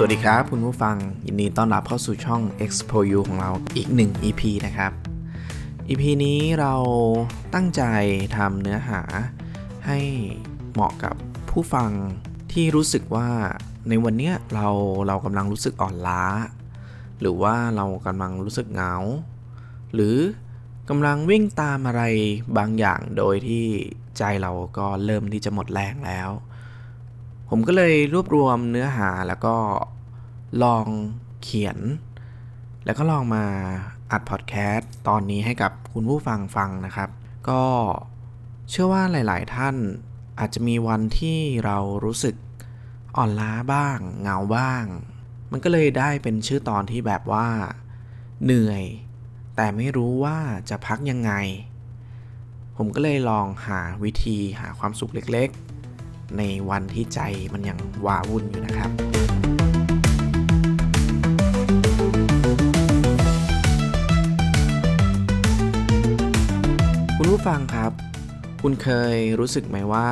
สวัสดีครับ คุณผู้ฟัง ยินดีต้อนรับเข้าสู่ช่อง Expo U ของเราอีก 1 EP นะครับ EP นี้เราตั้งใจทำเนื้อหาให้เหมาะกับผู้ฟังที่รู้สึกว่าในวันเนี้ยเราเรากำลังรู้สึกอ่อนล้า หรือว่าเรากำลังรู้สึกเหงา หรือกำลังวิ่งตามอะไรบางอย่างโดยที่ใจเราก็เริ่มที่จะหมดแรงแล้วผมก็เลยรวบรวมเนื้อหาแล้วก็ ลองเขียน แล้วก็ลองมาอัดพอดแคสต์ตอนนี้ให้กับคุณผู้ฟังฟังนะครับ ก็เชื่อว่าหลาย ๆ ท่านอาจจะมีวันที่เรารู้สึกอ่อนล้าบ้าง เหงาบ้าง มันก็เลยได้เป็นชื่อตอนที่แบบว่า เหนื่อย แต่ไม่รู้ว่าจะพักยังไง ผมก็เลยลองหาวิธีหาความสุขเล็ก ๆ ในวันที่ใจมันยังว้าวุ่นอยู่นะครับ ฟังครับ คุณเคยรู้สึกไหมว่า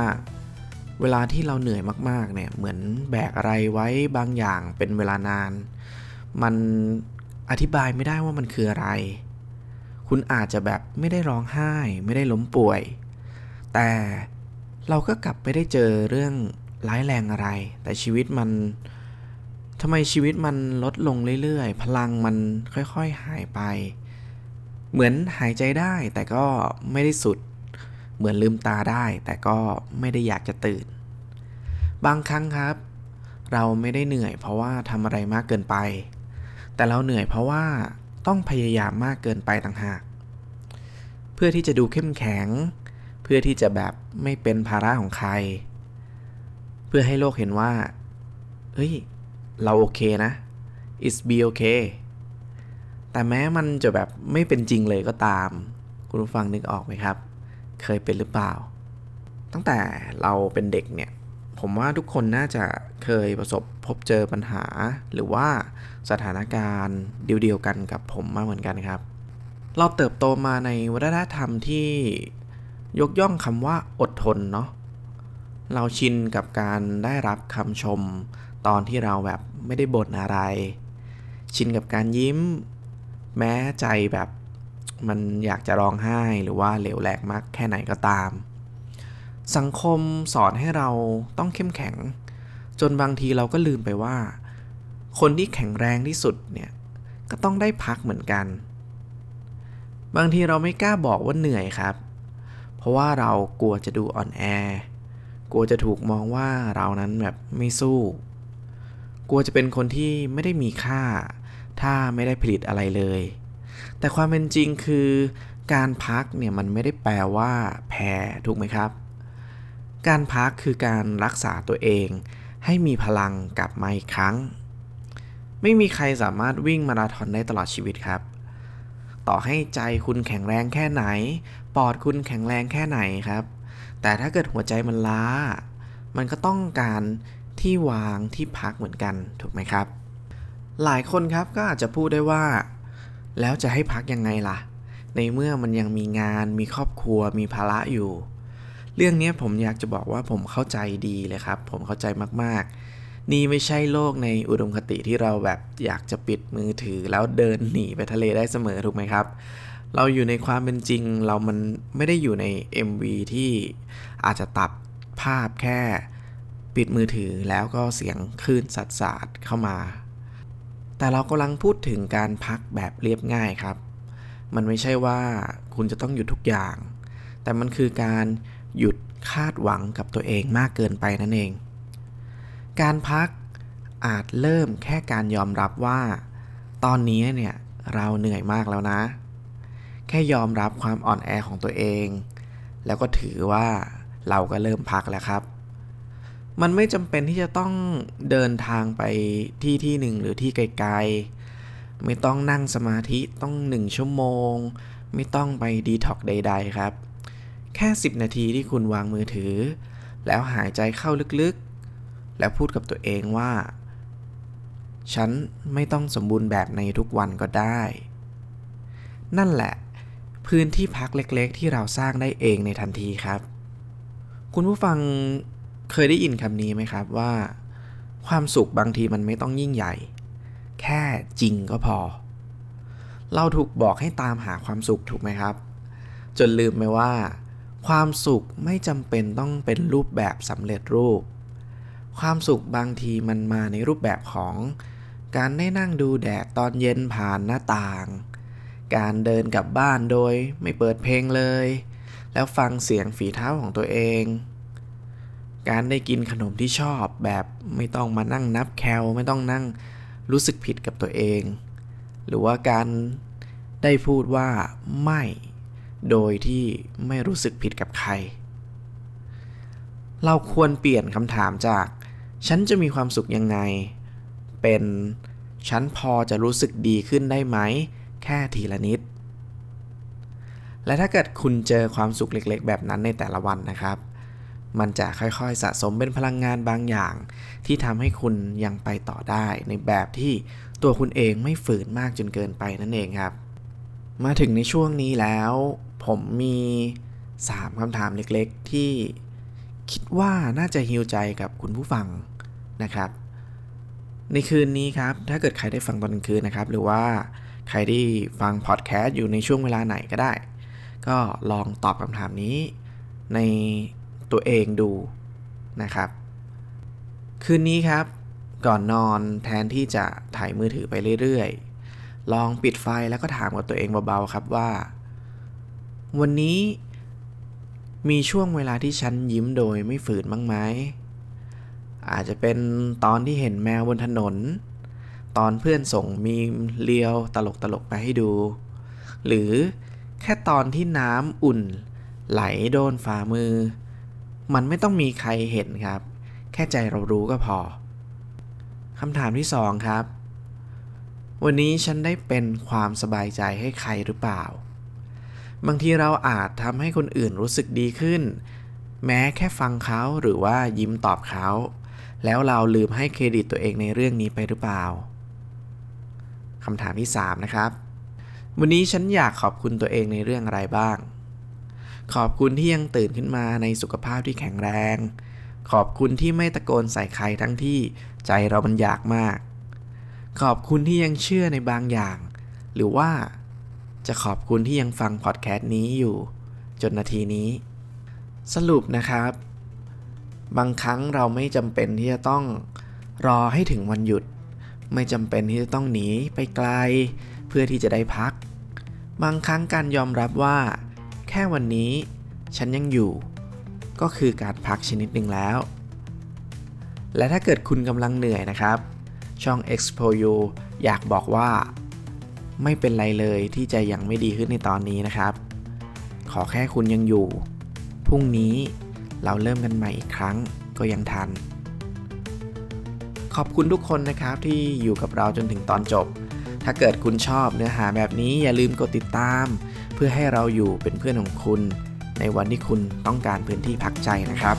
เวลาที่เราเหนื่อยมากๆเนี่ยเหมือนแบกอะไรไว้บางอย่างเป็นเวลานาน มันอธิบายไม่ได้ว่ามันคืออะไร คุณอาจจะแบบไม่ได้ร้องไห้ ไม่ได้ล้มป่วย แต่เราก็กลับไปได้เจอเรื่องร้ายแรงอะไร แต่ชีวิตมันทำไมชีวิตมันลดลงเรื่อยๆ พลังมันค่อยๆหายไป เหมือนหายใจได้แต่ก็ไม่ได้สุด เหมือนลืมตาได้ แต่ก็ไม่ได้อยากจะตื่น บางครั้งครับ เราไม่ได้เหนื่อยเพราะว่าทำอะไรมากเกินไป แต่เราเหนื่อยเพราะว่าต้องพยายามมากเกินไปต่างหาก เพื่อที่จะดูเข้มแข็ง เพื่อที่จะแบบไม่เป็นภาระของใคร เพื่อให้โลกเห็นว่า เฮ้ย เราโอเคนะ it's be okay แต่แม้มันจะแบบไม่เป็นจริงเลยก็ตาม คุณผู้ฟังนึกออกไหมครับ เคยเป็นหรือเปล่า ตั้งแต่เราเป็นเด็กเนี่ย ผมว่าทุกคนน่าจะเคยประสบพบเจอปัญหา หรือว่าสถานการณ์เดียวๆกันกับผมมาเหมือนกันครับ เราเติบโตมาในวัฒนธรรมที่ยกย่องคำว่าอดทนเนาะเราชินกับการได้รับคำชม ตอนที่เราแบบไม่ได้บ่นอะไร ชินกับการยิ้ม แม้ใจแบบมันอยากจะร้องไห้หรือว่าเหลวแหลกมากแค่ไหนก็ตาม สังคมสอนให้เราต้องเข้มแข็ง จนบางทีเราก็ลืมไปว่า คนที่แข็งแรงที่สุดเนี่ยก็ต้องได้พักเหมือนกัน บางทีเราไม่กล้าบอกว่าเหนื่อยครับ เพราะว่าเรากลัวจะดูอ่อนแอกลัวจะถูกมองว่าเรานั้นแบบไม่สู้ กลัวจะเป็นคนที่ไม่ได้มีค่า ถ้าไม่ได้ผลิตอะไรเลย แต่ความเป็นจริงคือการพักเนี่ยมันไม่ได้แปลว่าแพ้ถูกไหมครับ การพักคือการรักษาตัวเอง ให้มีพลังกลับมาอีกครั้ง ไม่มีใครสามารถวิ่งมาราธอนได้ตลอดชีวิตครับ ต่อให้ใจคุณแข็งแรงแค่ไหน ปอดคุณแข็งแรงแค่ไหนครับ แต่ถ้าเกิดหัวใจมันล้า มันก็ต้องการที่วางที่พักเหมือนกันถูกไหมครับ หลายคนครับก็อาจจะพูดได้ว่า แล้วจะให้พักยังไงล่ะ ในเมื่อมันยังมีงานมีครอบครัวมีภาระอยู่ เรื่องนี้ผมอยากจะบอกว่าผมเข้าใจดีเลยครับ ผมเข้าใจมากๆ นี่ไม่ใช่โลกในอุดมคติที่เราแบบอยากจะปิดมือถือ แล้วเดินหนีไปทะเลได้เสมอถูกไหมครับ เราอยู่ในความเป็นจริงเรามันไม่ได้อยู่ใน MV ที่อาจจะตัดภาพแค่ปิดมือถือแล้วก็เสียงคลื่นสัดสาดเข้ามา แต่เรากำลังพูดถึงการพักแบบเรียบง่ายครับ มันไม่ใช่ว่าคุณจะต้องหยุดทุกอย่าง แต่มันคือการหยุดคาดหวังกับตัวเองมากเกินไปนั่นเอง การพักอาจเริ่มแค่การยอมรับว่า ตอนนี้เนี่ยเราเหนื่อยมากแล้วนะ แค่ยอมรับความอ่อนแอของตัวเอง แล้วก็ถือว่าเราก็เริ่มพักแล้วครับ มันไม่จำเป็นที่จะต้องเดินทางไปที่ที่หนึ่งหรือที่ไกลๆ ไม่ต้องนั่งสมาธิต้องหนึ่งชั่วโมง ไม่ต้องไปดีท็อกใด ๆ ครับ แค่ 10 นาทีที่คุณวางมือถือ แล้วหายใจเข้าลึกๆ แล้วพูดกับตัวเองว่า ฉันไม่ต้องสมบูรณ์แบบในทุกวันก็ได้ นั่นแหละ พื้นที่พักเล็กๆ ที่เราสร้างได้เองในทันทีครับ คุณผู้ฟัง เคยได้ยินคำนี้ไหมครับว่า ความสุขบางทีมันไม่ต้องยิ่งใหญ่ แค่จริงก็พอ เราถูกบอกให้ตามหาความสุขถูกไหมครับ จนลืมไปว่า ความสุขไม่จำเป็นต้องเป็นรูปแบบสำเร็จรูป ความสุขบางทีมันมาในรูปแบบของ การได้นั่งดูแดดตอนเย็นผ่านหน้าต่าง การเดินกลับบ้านโดยไม่เปิดเพลงเลย แล้วฟังเสียงฝีเท้าของตัวเอง การได้กินขนมที่ชอบแบบไม่ต้องมานั่งนับแคลไม่ต้องนั่งรู้สึกผิดกับตัวเอง หรือว่าการได้พูดว่าไม่ โดยที่ไม่รู้สึกผิดกับใคร เราควรเปลี่ยนคำถามจาก ฉันจะมีความสุขยังไง เป็นฉันพอจะรู้สึกดีขึ้นได้ไหม แค่ทีละนิด และถ้าเกิดคุณเจอความสุขเล็กๆ แบบนั้นในแต่ละวันนะครับ มันจะค่อยๆ สะสมเป็นพลังงานบางอย่าง ที่ทำให้คุณยังไปต่อได้ ในแบบที่ตัวคุณเองไม่ฝืนมากจนเกินไปนั่นเองครับ มาถึงในช่วงนี้แล้ว ผมมี 3คำถามเล็กๆ ที่คิดว่าน่าจะฮิวใจกับคุณผู้ฟังนะครับ ในคืนนี้ครับ ถ้าเกิดใครได้ฟังตอนกลางคืนนะครับ หรือว่าใครที่ฟังพอดแคสต์อยู่ในช่วงเวลาไหนก็ได้ ก็ลองตอบคำถามนี้ใน ตัวเองดูนะครับ คืนนี้ครับ ก่อนนอนแทนที่จะถ่ายมือถือไปเรื่อยๆ ลองปิดไฟแล้วก็ถามกับตัวเองเบาๆครับว่า วันนี้มีช่วงเวลาที่ฉันยิ้มโดยไม่ฝืนบ้างไหม อาจจะเป็นตอนที่เห็นแมวบนถนน ตอนเพื่อนส่งมีมเลียวตลกๆไปให้ดู หรือแค่ตอนที่น้ำอุ่น ไหลโดนฝ่ามือ มันไม่ต้องมีใครเห็นครับ แค่ใจเรารู้ก็พอคำถามที่สองครับ วันนี้ฉันได้เป็นความสบายใจให้ใครหรือเปล่า บางทีเราอาจทำให้คนอื่นรู้สึกดีขึ้น แม้แค่ฟังเขาหรือว่ายิ้มตอบเขา แล้วเราลืมให้เครดิตตัวเองในเรื่องนี้ไปหรือเปล่าคำถามที่ 3 นะครับ วันนี้ฉันอยากขอบคุณตัวเองในเรื่องอะไรบ้าง ขอบคุณที่ยังตื่นขึ้นมาในสุขภาพที่แข็งแรง ขอบคุณที่ไม่ตะโกนใส่ใครทั้งที่ใจเรามันอยากมาก ขอบคุณที่ยังเชื่อในบางอย่าง หรือว่าจะขอบคุณที่ยังฟังพอดแคสต์นี้อยู่ จนนาทีนี้ สรุปนะครับ บางครั้งเราไม่จำเป็นที่จะต้องรอให้ถึงวันหยุด ไม่จำเป็นที่จะต้องหนีไปไกล เพื่อที่จะได้พัก บางครั้งการยอมรับว่า ค่วันนี้ ฉันยังอยู่ ก็คือการพักชนิดหนึ่งแล้ว และถ้าเกิดคุณกำลังเหนื่อยนะครับ ช่อง Expo You อยากบอกว่า ไม่เป็นไรเลยที่จะยังไม่ดีขึ้นในตอนนี้นะครับ ขอแค่คุณยังอยู่ พรุ่งนี้เราเริ่มกันใหม่อีกครั้งก็ยังทัน ขอบคุณทุกคนนะครับที่อยู่กับเราจนถึงตอนจบ ถ้าเกิดคุณชอบเนื้อหาแบบนี้อย่าลืมกดติดตาม เพื่อให้เราอยู่เป็นเพื่อนของคุณ ในวันที่คุณต้องการพื้นที่พักใจนะครับ